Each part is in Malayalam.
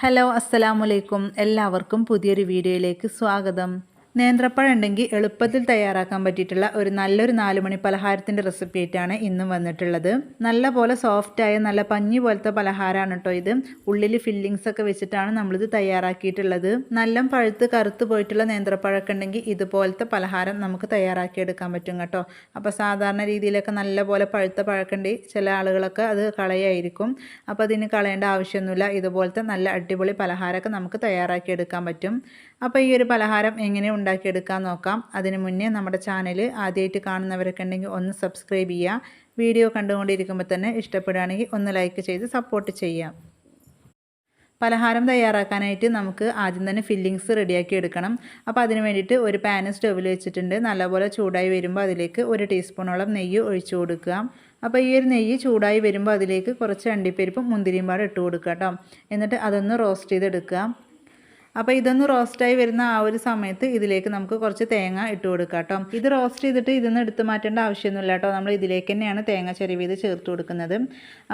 ഹലോ അസ്സലാമലൈക്കും എല്ലാവർക്കും പുതിയൊരു വീഡിയോയിലേക്ക് സ്വാഗതം. നേന്ത്രപ്പഴം ഉണ്ടെങ്കിൽ എളുപ്പത്തിൽ തയ്യാറാക്കാൻ പറ്റിയിട്ടുള്ള ഒരു നല്ലൊരു നാലുമണി പലഹാരത്തിന്റെ റെസിപ്പി ആയിട്ടാണ് ഇന്നും വന്നിട്ടുള്ളത്. നല്ല പോലെ സോഫ്റ്റായ നല്ല പഞ്ഞി പോലത്തെ പലഹാരമാണ് കേട്ടോ ഇത്. ഉള്ളിൽ ഫില്ലിങ്സ് ഒക്കെ വെച്ചിട്ടാണ് നമ്മളിത് തയ്യാറാക്കിയിട്ടുള്ളത്. നല്ല പഴുത്ത് കറുത്ത് പോയിട്ടുള്ള നേന്ത്രപ്പഴമൊക്കെ ഉണ്ടെങ്കിൽ ഇതുപോലത്തെ പലഹാരം നമുക്ക് തയ്യാറാക്കിയെടുക്കാൻ പറ്റും കേട്ടോ. അപ്പോൾ സാധാരണ രീതിയിലൊക്കെ നല്ല പോലെ പഴുത്ത പഴക്കണ്ടി ചില ആളുകളൊക്കെ അത് കളയായിരിക്കും. അപ്പോൾ അതിന് കളയേണ്ട ആവശ്യമൊന്നുമില്ല. ഇതുപോലത്തെ നല്ല അടിപൊളി പലഹാരമൊക്കെ നമുക്ക് തയ്യാറാക്കിയെടുക്കാൻ പറ്റും. അപ്പോൾ ഈ ഒരു പലഹാരം എങ്ങനെ ഉണ്ടാക്കിയെടുക്കാൻ നോക്കാം. അതിന് മുന്നേ നമ്മുടെ ചാനൽ ആദ്യമായിട്ട് കാണുന്നവരൊക്കെ ഉണ്ടെങ്കിൽ ഒന്ന് സബ്സ്ക്രൈബ് ചെയ്യുക വീഡിയോ കണ്ടുകൊണ്ടിരിക്കുമ്പോൾ തന്നെ ഇഷ്ടപ്പെടുകയാണെങ്കിൽ ഒന്ന് ലൈക്ക് ചെയ്ത് സപ്പോർട്ട് ചെയ്യാം. പലഹാരം തയ്യാറാക്കാനായിട്ട് നമുക്ക് ആദ്യം തന്നെ ഫില്ലിങ്സ് റെഡിയാക്കി എടുക്കണം. അപ്പോൾ അതിന് വേണ്ടിയിട്ട് ഒരു പാന് സ്റ്റവിൽ വെച്ചിട്ടുണ്ട്. നല്ലപോലെ ചൂടായി വരുമ്പോൾ അതിലേക്ക് ഒരു ടീസ്പൂണോളം നെയ്യ് ഒഴിച്ചു കൊടുക്കുക. അപ്പോൾ ഈ ഒരു നെയ്യ് ചൂടായി വരുമ്പോൾ അതിലേക്ക് കുറച്ച് അണ്ടിപ്പരിപ്പും മുന്തിരിയും പാടും ഇട്ട് കൊടുക്കുക കേട്ടോ. എന്നിട്ട് അതൊന്ന് റോസ്റ്റ് ചെയ്തെടുക്കുക. അപ്പോൾ ഇതൊന്ന് റോസ്റ്റായി വരുന്ന ആ ഒരു സമയത്ത് ഇതിലേക്ക് നമുക്ക് കുറച്ച് തേങ്ങ ഇട്ട് കൊടുക്കാം കേട്ടോ ഇത് റോസ്റ്റ് ചെയ്തിട്ട് ഇതൊന്നും എടുത്ത് മാറ്റേണ്ട ആവശ്യമൊന്നുമില്ല കേട്ടോ നമ്മൾ ഇതിലേക്ക് തന്നെയാണ് തേങ്ങ ചെരുവിയത് ചേർത്ത് കൊടുക്കുന്നത്.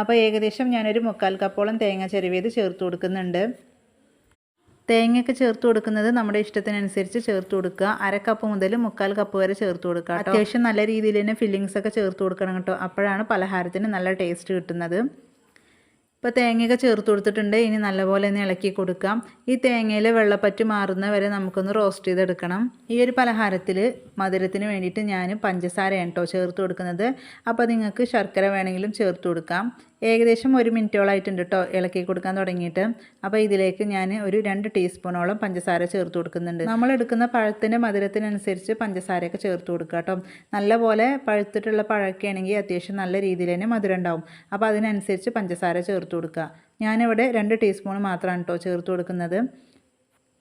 അപ്പോൾ ഏകദേശം ഞാനൊരു മുക്കാൽ കപ്പോളം തേങ്ങ ചെരുവിയത് ചേർത്ത് കൊടുക്കുന്നുണ്ട്. തേങ്ങയൊക്കെ ചേർത്ത് കൊടുക്കുന്നത് നമ്മുടെ ഇഷ്ടത്തിനനുസരിച്ച് ചേർത്ത് കൊടുക്കുക. അര കപ്പ് മുതൽ മുക്കാൽ കപ്പ് വരെ ചേർത്ത് കൊടുക്കുക അത്യാവശ്യം നല്ല രീതിയിൽ തന്നെ ഫില്ലിങ്സ് ഒക്കെ ചേർത്ത് കൊടുക്കണം കേട്ടോ അപ്പോഴാണ് പലഹാരത്തിന് നല്ല ടേസ്റ്റ് കിട്ടുന്നത്. ഇപ്പോൾ തേങ്ങയൊക്കെ ചേർത്ത് കൊടുത്തിട്ടുണ്ട്. ഇനി നല്ലപോലെ ഒന്ന് ഇളക്കി കൊടുക്കാം. ഈ തേങ്ങയിൽ വെള്ളപ്പറ്റ് മാറുന്ന വരെ നമുക്കൊന്ന് റോസ്റ്റ് ചെയ്തെടുക്കണം. ഈ ഒരു പലഹാരത്തിൽ മധുരത്തിന് വേണ്ടിയിട്ട് ഞാൻ പഞ്ചസാരയാണ് കേട്ടോ ചേർത്ത് കൊടുക്കുന്നത്. അപ്പോൾ നിങ്ങൾക്ക് ശർക്കര വേണമെങ്കിലും ചേർത്ത് കൊടുക്കാം. ഏകദേശം ഒരു മിനിറ്റോളായിട്ടുണ്ട് കേട്ടോ ഇളക്കി കൊടുക്കാൻ തുടങ്ങിയിട്ട്. അപ്പോൾ ഇതിലേക്ക് ഞാൻ ഒരു രണ്ട് ടീസ്പൂണോളം പഞ്ചസാര ചേർത്ത് കൊടുക്കുന്നുണ്ട്. നമ്മൾ എടുക്കുന്ന പഴത്തിന്റെ മധുരത്തിനനുസരിച്ച് പഞ്ചസാരയൊക്കെ ചേർത്ത് കൊടുക്കുക കേട്ടോ നല്ലപോലെ പഴുത്തിട്ടുള്ള പഴമൊക്കെ ആണെങ്കിൽ അത്യാവശ്യം നല്ല രീതിയിൽ തന്നെ മധുരം ഉണ്ടാവും. അപ്പോൾ അതിനനുസരിച്ച് പഞ്ചസാര ചേർത്ത് കൊടുക്കുക. ഞാനിവിടെ രണ്ട് ടീസ്പൂൺ മാത്രമാണ് കേട്ടോ ചേർത്ത് കൊടുക്കുന്നത്.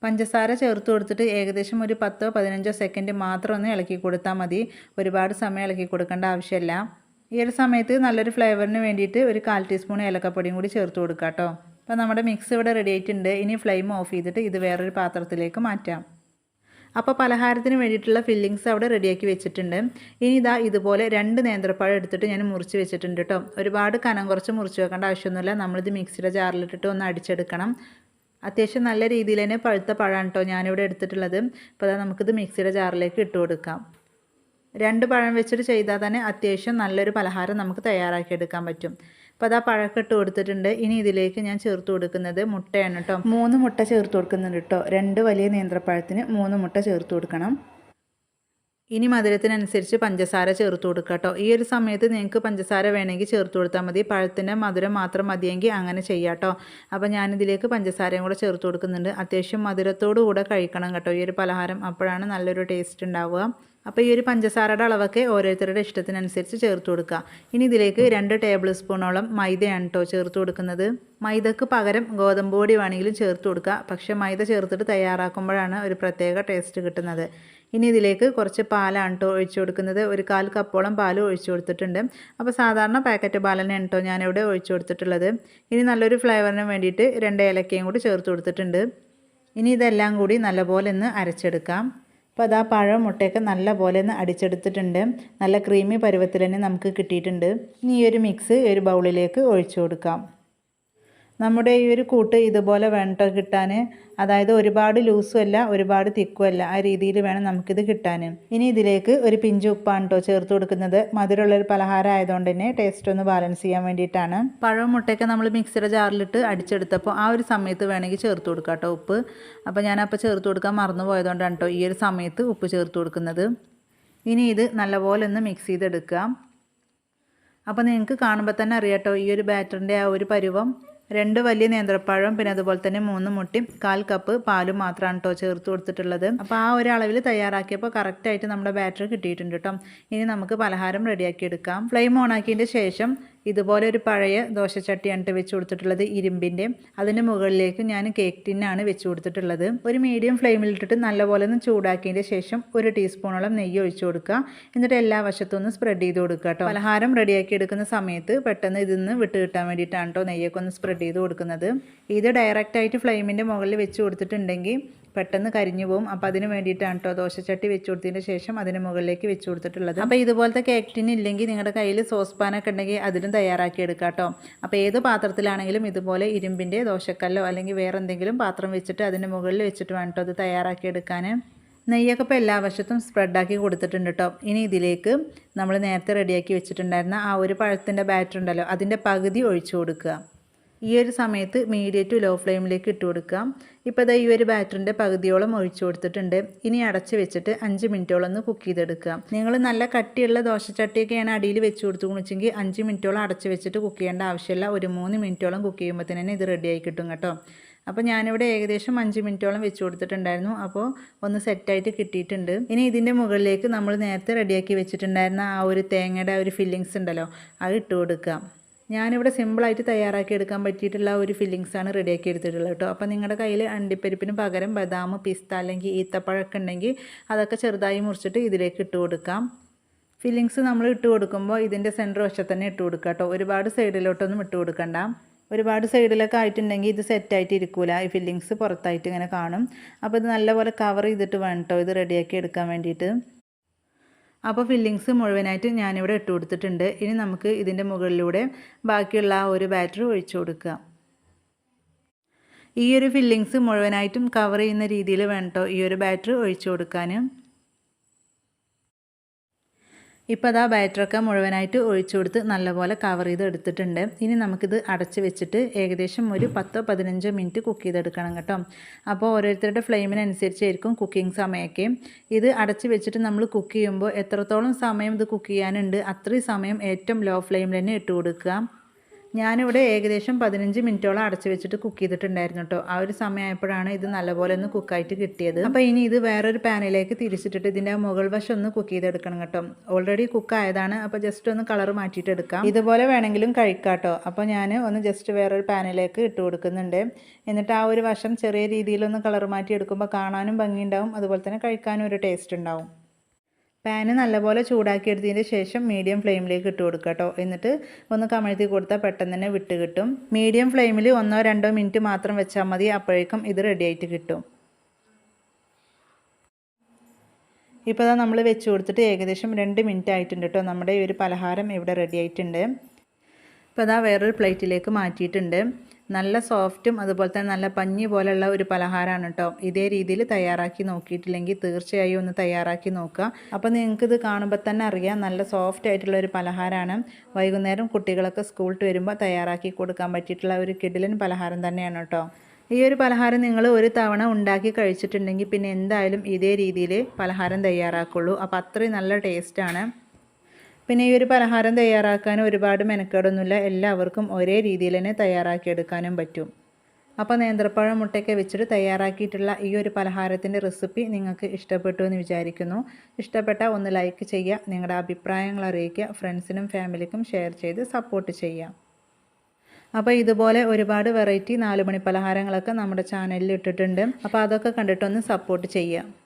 പഞ്ചസാര ചേർത്ത് കൊടുത്തിട്ട് ഏകദേശം ഒരു പത്തോ പതിനഞ്ചോ സെക്കൻഡ് മാത്രം ഒന്ന് ഇളക്കി കൊടുത്താൽ മതി. ഒരുപാട് സമയം ഇളക്കി കൊടുക്കേണ്ട ആവശ്യമില്ല. ഈ ഒരു സമയത്ത് നല്ലൊരു ഫ്ലേവറിന് വേണ്ടിയിട്ട് ഒരു കാൽ ടീസ്പൂൺ ഏലക്കപ്പൊടിയും കൂടി ചേർത്ത് കൊടുക്കുക കേട്ടോ അപ്പോൾ നമ്മുടെ മിക്സ് ഇവിടെ റെഡി ആയിട്ടുണ്ട്. ഇനി ഫ്ലെയിം ഓഫ് ചെയ്തിട്ട് ഇത് വേറൊരു പാത്രത്തിലേക്ക് മാറ്റാം. അപ്പോൾ പലഹാരത്തിന് വേണ്ടിയിട്ടുള്ള ഫില്ലിങ്സ് അവിടെ റെഡിയാക്കി വെച്ചിട്ടുണ്ട്. ഇനി ഇതാ ഇതുപോലെ രണ്ട് നേന്ത്രപ്പഴം എടുത്തിട്ട് ഞാൻ മുറിച്ച് വെച്ചിട്ടുണ്ട് കേട്ടോ ഒരുപാട് കനം കുറച്ച് മുറിച്ച് വെക്കേണ്ട ആവശ്യമൊന്നുമില്ല. നമ്മളിത് മിക്സിയുടെ ജാറിലിട്ടിട്ട് ഒന്ന് അടിച്ചെടുക്കണം. അത്യാവശ്യം നല്ല രീതിയിൽ തന്നെ പഴുത്ത പഴമാണ് കേട്ടോ ഞാനിവിടെ എടുത്തിട്ടുള്ളത്. അപ്പോൾ അതാ നമുക്കിത് മിക്സിയുടെ ജാറിലേക്ക് ഇട്ട് കൊടുക്കാം. രണ്ട് പഴം വെച്ചിട്ട് ചെയ്താൽ തന്നെ അത്യാവശ്യം നല്ലൊരു പലഹാരം നമുക്ക് തയ്യാറാക്കിയെടുക്കാൻ പറ്റും. അപ്പോൾ അതാ പഴമൊക്കെ ഇട്ട് കൊടുത്തിട്ടുണ്ട്. ഇനി ഇതിലേക്ക് ഞാൻ ചേർത്ത് കൊടുക്കുന്നത് മുട്ടയാണ് കേട്ടോ. മൂന്ന് മുട്ട ചേർത്ത് കൊടുക്കുന്നുണ്ട് കേട്ടോ. രണ്ട് വലിയ നേന്ത്രപ്പഴത്തിന് മൂന്ന് മുട്ട ചേർത്ത് കൊടുക്കണം. ഇനി മധുരത്തിനനുസരിച്ച് പഞ്ചസാര ചേർത്ത് കൊടുക്കുക കേട്ടോ ഈ ഒരു സമയത്ത് നിങ്ങൾക്ക് പഞ്ചസാര വേണമെങ്കിൽ ചേർത്ത് കൊടുത്താൽ മതി. പഴത്തിന്റെ മധുരം മാത്രം മതിയെങ്കിൽ അങ്ങനെ ചെയ്യാം കേട്ടോ അപ്പോൾ ഞാനിതിലേക്ക് പഞ്ചസാരയും കൂടെ ചേർത്ത് കൊടുക്കുന്നുണ്ട്. അത്യാവശ്യം മധുരത്തോടു കൂടെ കഴിക്കണം കേട്ടോ ഈ ഒരു പലഹാരം അപ്പോഴാണ് നല്ലൊരു ടേസ്റ്റ് ഉണ്ടാവുക. അപ്പോൾ ഈ ഒരു പഞ്ചസാരയുടെ അളവൊക്കെ ഓരോരുത്തരുടെ ഇഷ്ടത്തിനനുസരിച്ച് ചേർത്ത് കൊടുക്കുക. ഇനി ഇതിലേക്ക് രണ്ട് ടേബിൾ സ്പൂണോളം മൈദയാണ് കേട്ടോ ചേർത്ത് കൊടുക്കുന്നത്. മൈദക്ക് പകരം ഗോതമ്പ് പൊടി വേണമെങ്കിലും ചേർത്ത് കൊടുക്കുക. പക്ഷേ മൈദ ചേർത്തിട്ട് തയ്യാറാക്കുമ്പോഴാണ് ഒരു പ്രത്യേക ടേസ്റ്റ് കിട്ടുന്നത്. ഇനി ഇതിലേക്ക് കുറച്ച് പാലാണ് കേട്ടോ ഒഴിച്ചു കൊടുക്കുന്നത്. ഒരു കാൽ കപ്പോളം പാൽ ഒഴിച്ചു കൊടുത്തിട്ടുണ്ട്. അപ്പോൾ സാധാരണ പാക്കറ്റ് തന്നെയാണ് കേട്ടോ ഞാനിവിടെ ഒഴിച്ചു കൊടുത്തിട്ടുള്ളത്. ഇനി നല്ലൊരു ഫ്ലേവറിന് വേണ്ടിയിട്ട് രണ്ട് ഏലക്കയും കൂടി ചേർത്ത് കൊടുത്തിട്ടുണ്ട്. ഇനി ഇതെല്ലാം കൂടി നല്ലപോലെ ഒന്ന് അരച്ചെടുക്കാം. അപ്പോൾ അത് പഴം മുട്ടയൊക്കെ നല്ല പോലെ ഒന്ന് അടിച്ചെടുത്തിട്ടുണ്ട്. നല്ല ക്രീമി പരുവത്തിൽ തന്നെ നമുക്ക് കിട്ടിയിട്ടുണ്ട്. ഇനി ഈ ഒരു മിക്സ് ഒരു ബൗളിലേക്ക് ഒഴിച്ചു കൊടുക്കാം. നമ്മുടെ ഈ ഒരു കൂട്ട് ഇതുപോലെ വേണ്ട കിട്ടാൻ അതായത് ഒരുപാട് ലൂസും അല്ല ഒരുപാട് തിക്കും അല്ല ആ രീതിയിൽ വേണം നമുക്കിത് കിട്ടാൻ ഇനി ഇതിലേക്ക് ഒരു പിഞ്ച് ഉപ്പാണ് കേട്ടോ ചേർത്ത് കൊടുക്കുന്നത്. മധുരമുള്ളൊരു പലഹാരം ആയതുകൊണ്ട് തന്നെ ടേസ്റ്റ് ഒന്ന് ബാലൻസ് ചെയ്യാൻ വേണ്ടിയിട്ടാണ്. പഴവും മുട്ടയൊക്കെ നമ്മൾ മിക്സിയുടെ ജാറിലിട്ട് അടിച്ചെടുത്തപ്പോൾ ആ ഒരു സമയത്ത് വേണമെങ്കിൽ ചേർത്ത് കൊടുക്കാം കേട്ടോ ഉപ്പ്. അപ്പോൾ ഞാനപ്പോൾ ചേർത്ത് കൊടുക്കാൻ മറന്നു പോയതുകൊണ്ടാണ് കേട്ടോ ഈ ഒരു സമയത്ത് ഉപ്പ് ചേർത്ത് കൊടുക്കുന്നത്. ഇനി ഇത് നല്ലപോലെ ഒന്ന് മിക്സ് ചെയ്തെടുക്കുക അപ്പോൾ നിങ്ങൾക്ക് കാണുമ്പോൾ തന്നെ അറിയാം കേട്ടോ ഈ ഒരു ബാറ്ററിന്റെ ആ ഒരു പരുവം. രണ്ട് വലിയ നേന്ത്രപ്പഴം പിന്നെ അതുപോലെ തന്നെ മൂന്ന് മുട്ടി കാൽ കപ്പ് പാലും മാത്രമാണ് കേട്ടോ ചേർത്ത് കൊടുത്തിട്ടുള്ളത്. അപ്പോൾ ആ ഒരു അളവിൽ തയ്യാറാക്കിയപ്പോൾ കറക്റ്റായിട്ട് നമ്മുടെ ബാറ്ററി കിട്ടിയിട്ടുണ്ട് കേട്ടോ ഇനി നമുക്ക് പലഹാരം റെഡിയാക്കി എടുക്കാം. ഫ്ലെയിം ഓൺ ആക്കിയതിന്റെ ശേഷം ഇതുപോലെ ഒരു പഴയ ദോശച്ചട്ടിയാണ് വെച്ച് കൊടുത്തിട്ടുള്ളത് ഇരുമ്പിന്റെ. അതിന്റെ മുകളിലേക്ക് ഞാൻ കേക്ക് ടിന്നാണ് വെച്ച് കൊടുത്തിട്ടുള്ളത്. ഒരു മീഡിയം ഫ്ലെയിമിലിട്ടിട്ട് നല്ലപോലെ ഒന്ന് ചൂടാക്കിയതിന്റെ ശേഷം ഒരു ടീസ്പൂണോളം നെയ്യ് ഒഴിച്ചു കൊടുക്കുക. എന്നിട്ട് എല്ലാ വശത്തും ഒന്ന് സ്പ്രെഡ് ചെയ്ത് കൊടുക്കുക കേട്ടോ. പലഹാരം റെഡിയാക്കി എടുക്കുന്ന സമയത്ത് പെട്ടെന്ന് ഇതിന്ന് വിട്ട് കിട്ടാൻ വേണ്ടിയിട്ടാണ് കേട്ടോ നെയ്യൊക്കെ ഒന്ന് സ്പ്രെഡ് ചെയ്ത് കൊടുക്കുന്നത്. ഇത് ഡയറക്റ്റായിട്ട് ഫ്ലെയിമിന്റെ മുകളിൽ വെച്ച് കൊടുത്തിട്ടുണ്ടെങ്കിൽ പെട്ടെന്ന് കരിഞ്ഞു പോകും അപ്പോൾ അതിന് വേണ്ടിയിട്ടാണ് കേട്ടോ ദോശച്ചട്ടി വെച്ച് കൊടുത്തതിന് ശേഷം അതിന് മുകളിലേക്ക് വെച്ച് കൊടുത്തിട്ടുള്ളത്. അപ്പോൾ ഇതുപോലത്തെ കേക്ക് ടിന്നില്ലെങ്കിൽ നിങ്ങളുടെ കയ്യിൽ സോസ് പാനൊക്കെ ഉണ്ടെങ്കിൽ അതിൽ ഇതും തയ്യാറാക്കി എടുക്കാം കേട്ടോ അപ്പോൾ ഏത് പാത്രത്തിലാണെങ്കിലും ഇതുപോലെ ഇരുമ്പിന്റെ ദോശക്കല്ലോ അല്ലെങ്കിൽ വേറെ എന്തെങ്കിലും പാത്രം വെച്ചിട്ട് അതിന്റെ മുകളിൽ വെച്ചിട്ട് വേണം കേട്ടോ ഇത് തയ്യാറാക്കി എടുക്കാൻ നെയ്യൊക്കെ ഇപ്പോൾ എല്ലാ വശത്തും സ്പ്രെഡാക്കി കൊടുത്തിട്ടുണ്ട് കേട്ടോ ഇനി ഇതിലേക്ക് നമ്മൾ നേരത്തെ റെഡിയാക്കി വെച്ചിട്ടുണ്ടായിരുന്ന ആ ഒരു പഴത്തിന്റെ ബാറ്റർ ഉണ്ടല്ലോ അതിന്റെ പകുതി ഒഴിച്ചു കൊടുക്കുക. ഈ ഒരു സമയത്ത് മീഡിയം ടു ലോ ഫ്ലെയിമിലേക്ക് ഇട്ട് കൊടുക്കാം ഇപ്പോൾ ദാ ഈ ഒരു ബാറ്ററിന്റെ പകുതിയോളം ഒഴിച്ചു കൊടുത്തിട്ടുണ്ട്. ഇനി അടച്ച് വെച്ചിട്ട് അഞ്ച് മിനിറ്റോളം ഒന്ന് കുക്ക് ചെയ്തെടുക്കുക. നിങ്ങൾ നല്ല കട്ടിയുള്ള ദോശച്ചട്ടിയൊക്കെയാണ് അടിയിൽ വെച്ച് കൊടുത്തു കുണിച്ചെങ്കിൽ അഞ്ച് മിനിറ്റോളം അടച്ച് വെച്ചിട്ട് കുക്ക് ചെയ്യേണ്ട ആവശ്യമില്ല. ഒരു മൂന്ന് മിനിറ്റോളം കുക്ക് ചെയ്യുമ്പോൾ തന്നെ ഇത് റെഡിയായി കിട്ടും കേട്ടോ. അപ്പോൾ ഞാനിവിടെ ഏകദേശം അഞ്ച് മിനിറ്റോളം വെച്ച് കൊടുത്തിട്ടുണ്ടായിരുന്നു. അപ്പോൾ ഒന്ന് സെറ്റായിട്ട് കിട്ടിയിട്ടുണ്ട്. ഇനി ഇതിന്റെ മുകളിലേക്ക് നമ്മൾ നേരത്തെ റെഡിയാക്കി വെച്ചിട്ടുണ്ടായിരുന്ന ആ ഒരു തേങ്ങയുടെ ആ ഒരു ഫില്ലിങ്സ് ഉണ്ടല്ലോ അത് ഇട്ട് കൊടുക്കാം ഞാനിവിടെ സിമ്പിളായിട്ട് തയ്യാറാക്കി എടുക്കാൻ പറ്റിയിട്ടുള്ള ഒരു ഫില്ലിങ്സാണ് റെഡിയാക്കി എടുത്തിട്ടുള്ളത് കേട്ടോ. അപ്പോൾ നിങ്ങളുടെ കയ്യിൽ അണ്ടിപ്പരിപ്പിന് പകരം ബദാം പിസ്ത അല്ലെങ്കിൽ ഈത്തപ്പഴമൊക്കെ ഉണ്ടെങ്കിൽ അതൊക്കെ ചെറുതായി മുറിച്ചിട്ട് ഇതിലേക്ക് ഇട്ട് കൊടുക്കാം. ഫില്ലിങ്സ് നമ്മൾ ഇട്ട് കൊടുക്കുമ്പോൾ ഇതിന്റെ സെന്റർ വശത്ത് തന്നെ ഇട്ട് കൊടുക്കുക കേട്ടോ. ഒരുപാട് സൈഡിലോട്ടൊന്നും ഇട്ട് കൊടുക്കണ്ട. ഒരുപാട് സൈഡിലൊക്കെ ആയിട്ടുണ്ടെങ്കിൽ ഇത് സെറ്റായിട്ട് ഇരിക്കൂല. ഈ ഫില്ലിങ്സ് പുറത്തായിട്ട് ഇങ്ങനെ കാണും. അപ്പോൾ ഇത് നല്ലപോലെ കവർ ചെയ്തിട്ട് വേണം കേട്ടോ ഇത് റെഡിയാക്കി എടുക്കാൻ വേണ്ടിയിട്ട്. അപ്പോൾ ഫില്ലിങ്സ് മുഴുവനായിട്ട് ഞാനിവിടെ ഇട്ട് കൊടുത്തിട്ടുണ്ട്. ഇനി നമുക്ക് ഇതിന്റെ മുകളിലൂടെ ബാക്കിയുള്ള ആ ഒരു ബാറ്റർ ഒഴിച്ചു കൊടുക്കുക ഈ ഒരു ഫില്ലിങ്സ് മുഴുവനായിട്ടും കവർ ചെയ്യുന്ന രീതിയിൽ വേണം കേട്ടോ ഈ ഒരു ബാറ്റർ ഒഴിച്ചു കൊടുക്കാൻ. ഇപ്പോൾ അതാ ബാറ്ററൊക്കെ മുഴുവനായിട്ട് ഒഴിച്ചു കൊടുത്ത് നല്ലപോലെ കവർ ചെയ്ത് എടുത്തിട്ടുണ്ട്. ഇനി നമുക്കിത് അടച്ച് വെച്ചിട്ട് ഏകദേശം ഒരു പത്തോ പതിനഞ്ചോ മിനിറ്റ് കുക്ക് ചെയ്തെടുക്കണം കേട്ടോ. അപ്പോൾ ഓരോരുത്തരുടെ ഫ്ലെയിമിനനുസരിച്ചായിരിക്കും കുക്കിംഗ് സമയമൊക്കെ. ഇത് അടച്ച് വെച്ചിട്ട് നമ്മൾ കുക്ക് ചെയ്യുമ്പോൾ എത്രത്തോളം സമയം ഇത് കുക്ക് ചെയ്യാനുണ്ട് അത്രയും സമയം ഏറ്റവും ലോ ഫ്ലെയിമിൽ തന്നെ ഇട്ട് കൊടുക്കുക ഞാനിവിടെ ഏകദേശം പതിനഞ്ച് മിനിറ്റോളം അടച്ചു വെച്ചിട്ട് കുക്ക് ചെയ്തിട്ടുണ്ടായിരുന്നു കേട്ടോ. ആ ഒരു സമയമായപ്പോഴാണ് ഇത് നല്ലപോലെ ഒന്ന് കുക്കായിട്ട് കിട്ടിയത്. അപ്പോൾ ഇനി ഇത് വേറൊരു പാനിലേക്ക് തിരിച്ചിട്ടിട്ട് ഇതിന്റെ മുകൾ വശം ഒന്ന് കുക്ക് ചെയ്തെടുക്കണം കേട്ടോ. ഓൾറെഡി കുക്ക് ആയതാണ്. അപ്പോൾ ജസ്റ്റ് ഒന്ന് കളർ മാറ്റിയിട്ട് എടുക്കാം. ഇതുപോലെ വേണമെങ്കിലും കഴിക്കാം കേട്ടോ. അപ്പോൾ ഞാൻ ഒന്ന് ജസ്റ്റ് വേറൊരു പാനിലേക്ക് ഇട്ട് കൊടുക്കുന്നുണ്ട്. എന്നിട്ട് ആ ഒരു വശം ചെറിയ രീതിയിലൊന്ന് കളർ മാറ്റി എടുക്കുമ്പോൾ കാണാനും ഭംഗിയുണ്ടാവും. അതുപോലെ തന്നെ കഴിക്കാനും ഒരു ടേസ്റ്റ് ഉണ്ടാവും. പാന് നല്ലപോലെ ചൂടാക്കിയെടുത്തതിന് ശേഷം മീഡിയം ഫ്ലെയിമിലേക്ക് ഇട്ട് കൊടുക്കുക കേട്ടോ. എന്നിട്ട് ഒന്ന് കമഴ്ത്തി കൊടുത്താൽ പെട്ടെന്ന് തന്നെ വിട്ട് കിട്ടും. മീഡിയം ഫ്ലെയിമിൽ ഒന്നോ രണ്ടോ മിനിറ്റ് മാത്രം വെച്ചാൽ മതി. അപ്പോഴേക്കും ഇത് റെഡി ആയിട്ട് കിട്ടും. ഇപ്പോൾ നമ്മൾ വെച്ച് കൊടുത്തിട്ട് ഏകദേശം രണ്ട് മിനിറ്റ് ആയിട്ടുണ്ട് കേട്ടോ. നമ്മുടെ ഈ ഒരു പലഹാരം ഇവിടെ റെഡി ആയിട്ടുണ്ട്. ഇപ്പോൾ അതാ വേറൊരു പ്ലേറ്റിലേക്ക് മാറ്റിയിട്ടുണ്ട്. നല്ല സോഫ്റ്റും അതുപോലെ തന്നെ നല്ല പഞ്ഞി പോലെയുള്ള ഒരു പലഹാരമാണ് കേട്ടോ. ഇതേ രീതിയിൽ തയ്യാറാക്കി നോക്കിയിട്ടില്ലെങ്കിൽ തീർച്ചയായും ഒന്ന് തയ്യാറാക്കി നോക്കുക. അപ്പോൾ നിങ്ങൾക്ക് ഇത് കാണുമ്പോൾ തന്നെ അറിയാം നല്ല സോഫ്റ്റ് ആയിട്ടുള്ള ഒരു പലഹാരമാണ്. വൈകുന്നേരം കുട്ടികളൊക്കെ സ്കൂളിൽ വരുമ്പോൾ തയ്യാറാക്കി കൊടുക്കാൻ പറ്റിയിട്ടുള്ള ഒരു കിഡിലൻ പലഹാരം തന്നെയാണ് കേട്ടോ. ഈ ഒരു പലഹാരം നിങ്ങൾ ഒരു തവണ ഉണ്ടാക്കി കഴിച്ചിട്ടുണ്ടെങ്കിൽ പിന്നെ എന്തായാലും ഇതേ രീതിയിൽ പലഹാരം തയ്യാറാക്കുള്ളൂ. അപ്പോൾ അത്രയും നല്ല ടേസ്റ്റാണ് പിന്നെ ഈ ഒരു പലഹാരം തയ്യാറാക്കാൻ ഒരുപാട് മെനക്കേടൊന്നുമില്ല. എല്ലാവർക്കും ഒരേ രീതിയിൽ തന്നെ തയ്യാറാക്കിയെടുക്കാനും പറ്റും. അപ്പോൾ നേന്ത്രപ്പഴം മുട്ടയൊക്കെ വെച്ചിട്ട് തയ്യാറാക്കിയിട്ടുള്ള ഈ ഒരു പലഹാരത്തിന്റെ റെസിപ്പി നിങ്ങൾക്ക് ഇഷ്ടപ്പെട്ടു എന്ന് വിചാരിക്കുന്നു. ഇഷ്ടപ്പെട്ട ഒന്ന് ലൈക്ക് ചെയ്യുക നിങ്ങളുടെ അഭിപ്രായങ്ങൾ അറിയിക്കുക ഫ്രണ്ട്സിനും ഫാമിലിക്കും ഷെയർ ചെയ്ത് സപ്പോർട്ട് ചെയ്യുക. അപ്പോൾ ഇതുപോലെ ഒരുപാട് വെറൈറ്റി നാലുമണി പലഹാരങ്ങളൊക്കെ നമ്മുടെ ചാനലിൽ ഇട്ടിട്ടുണ്ട്. അപ്പോൾ അതൊക്കെ കണ്ടിട്ടൊന്ന് സപ്പോർട്ട് ചെയ്യുക.